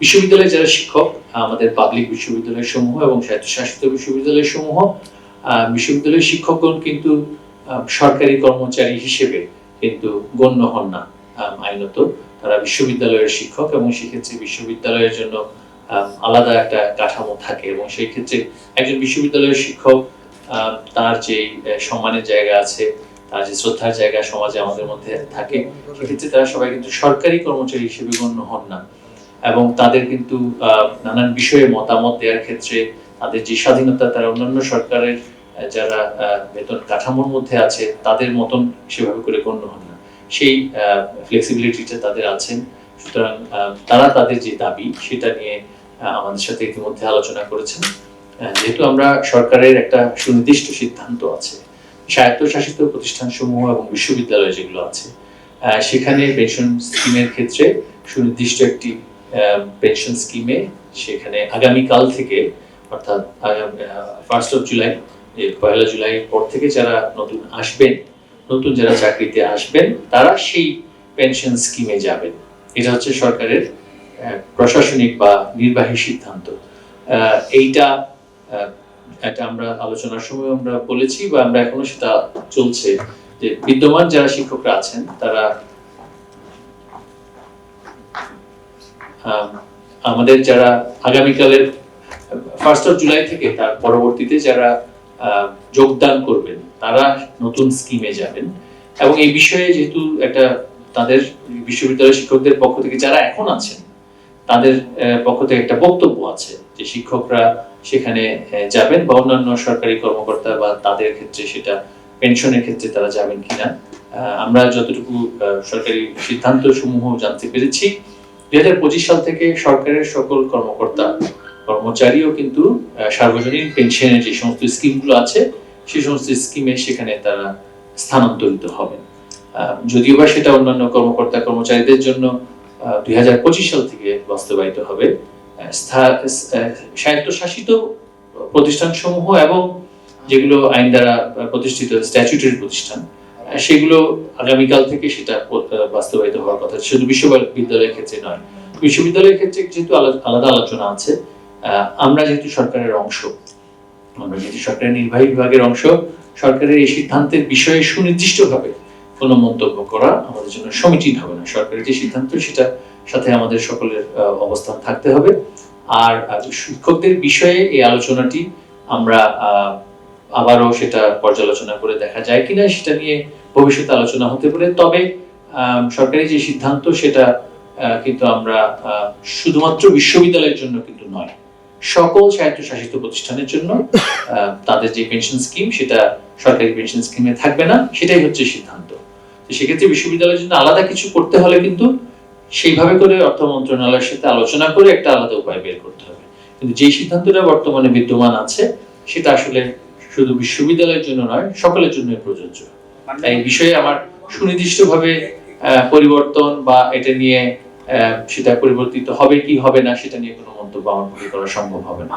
বিশ্ববিদ্যালয়ে যারা শিক্ষক আমাদের পাবলিক বিশ্ববিদ্যালয় সমূহ এবং স্বায়ত্তশাসিত বিশ্ববিদ্যালয় সমূহ বিশ্ববিদ্যালয়ের শিক্ষকগণ কিন্তু সরকারি কর্মচারী হিসেবে কিন্তু গণ্য হন না আইনত। তারা বিশ্ববিদ্যালয়ের শিক্ষক এবং সেক্ষেত্রে বিশ্ববিদ্যালয়ের জন্য আলাদা একটা কাঠামো থাকে এবং সেই ক্ষেত্রে একজন বিশ্ববিদ্যালয়ের শিক্ষক তার যে সম্মানের জায়গা আছে, তার যে শ্রদ্ধার জায়গা সমাজে আমাদের মধ্যে থাকে, সেক্ষেত্রে তারা সবাই কিন্তু সরকারি কর্মচারী হিসেবে গণ্য হন না। এবং তাদের কিন্তু নানান বিষয়ে মতামত দেওয়ার ক্ষেত্রে তাদের যে স্বাধীনতা, তারা অন্যান্য সরকারের যারা বেতন কাঠামোর মধ্যে আছে, তাদের মতন সেভাবে করে গণ্য হন না। সেই ফ্লেক্সিবিলিটিটা তাদের আছেন। সুতরাং তারা তাদের যে দাবি, সেটা নিয়ে আমাদের সাথে ইতিমধ্যে আলোচনা করেছেন। যেহেতু আমরা সরকারের একটা সুনির্দিষ্ট সিদ্ধান্ত আছে, স্বায়ত্তশাসিত প্রতিষ্ঠান সমূহ এবং বিশ্ববিদ্যালয় যেগুলো আছে সেখানে পেনশন স্কিমের ক্ষেত্রে সুনির্দিষ্ট একটি পেনশন স্কিমে সেখানে আগামীকাল থেকে, অর্থাৎ ফার্স্ট অফ জুলাই পয়লা জুলাই পর থেকে যারা নতুন আসবেন, নতুন যারা চাকরিতে আসবেন, তারা সেই পেনশন স্কিমে যাবেন। এটা হচ্ছে সরকারের প্রশাসনিক বা নির্বাহী সিদ্ধান্ত। এইটা এটা আমরা আলোচনার সময় আমরা বলেছি বা আমরা এখনও সেটা চলছে যে বিদ্যমান যারা শিক্ষকরা আছেন, তারা আমাদের যারা আগামীকালের ফার্স্ট অফ জুলাই থেকে তার পরবর্তীতে যারা যোগদান করবেন, তারা নতুন স্কিমে যাবেন। এবং এই বিষয়ে যেহেতু একটা তাদের বিশ্ববিদ্যালয় শিক্ষকদের পক্ষ থেকে যারা এখন আছেন, তাদের পক্ষ থেকে একটা বক্তব্য আছে যে শিক্ষকরা সেখানে যাবেন বা অন্যান্য সরকারি কর্মকর্তা বা তাদের ক্ষেত্রে সেটা পেনশনের ক্ষেত্রে তারা যাবেন কিনা। আমরা যতটুকু সরকারি সিদ্ধান্ত সমূহ জানতে পেরেছি দুই হাজার পঁচিশ সাল থেকে সরকারের সকল কর্মকর্তা, কর্মচারীও কিন্তু সার্বজনীন পেনশনের যে সমস্ত স্কিমগুলো আছে, সেই সমস্ত স্কিমে সেখানে তারা স্থানান্তরিত হবেন। যদিও বা সেটা অন্যান্য কর্মকর্তা, কর্মচারীদের জন্য দুই হাজার পঁচিশ সাল থেকে বাস্তবায়িত হবে। স্বায়ত্তশাসিত প্রতিষ্ঠান সমূহ এবং যেগুলো আইন দ্বারা প্রতিষ্ঠিত স্ট্যাচুটারি প্রতিষ্ঠান সেগুলো আগামীকাল থেকে সেটা বাস্তবায়িত হওয়ার কথা। শুধু বিশ্ববিদ্যালয়ের ক্ষেত্রে নয়, বিশ্ববিদ্যালয়ের ক্ষেত্রে যেহেতু আলাদা আলোচনা আছে আমরা যেহেতু সরকারের অংশ, আমরা যেহেতু সরকারের নির্বাহী বিভাগের অংশ, সরকারের এই সিদ্ধান্তের বিষয়ে সুনির্দিষ্টভাবে কোনো মন্তব্য করা আমাদের জন্য সমীচীন হবে না। সরকারের যে সিদ্ধান্ত, সেটা সাথে আমাদের সকলের অবস্থান থাকতে হবে। আর শিক্ষকদের বিষয়ে এই আলোচনাটি আমরা আবারও সেটা পর্যালোচনা করে দেখা যায় কিনা সেটা নিয়ে ভবিষ্যতে আলোচনা হতে পারে। তবে সরকারি যে সিদ্ধান্ত সেটা কিন্তু আমরা শুধুমাত্র বিশ্ববিদ্যালয়ের জন্য কিন্তু নয়, সকল স্বায়ত্তশাসিত প্রতিষ্ঠানের জন্য তাদের যে পেনশন স্কিম সেটা সরকারি পেনশন স্কিমে থাকবে না, সেটাই হচ্ছে সিদ্ধান্ত। সেক্ষেত্রে বিশ্ববিদ্যালয়ের জন্য আলাদা কিছু করতে হলে কিন্তু সেইভাবে করে অর্থ মন্ত্রণালয়ের সাথে আলোচনা করে একটা আলাদা উপায় বের করতে হবে। কিন্তু যে সিদ্ধান্তটা বর্তমানে বিদ্যমান আছে, সেটা আসলে শুধু বিশ্ববিদ্যালয়ের জন্য নয় সকলের জন্য প্রযোজ্য। এই বিষয়ে আমার সুনির্দিষ্টভাবে আহ, পরিবর্তন বা এটা নিয়ে সেটা পরিবর্তিত হবে কি হবে না সেটা নিয়ে কোনো মন্তব্য আমার করা সম্ভব হবে না।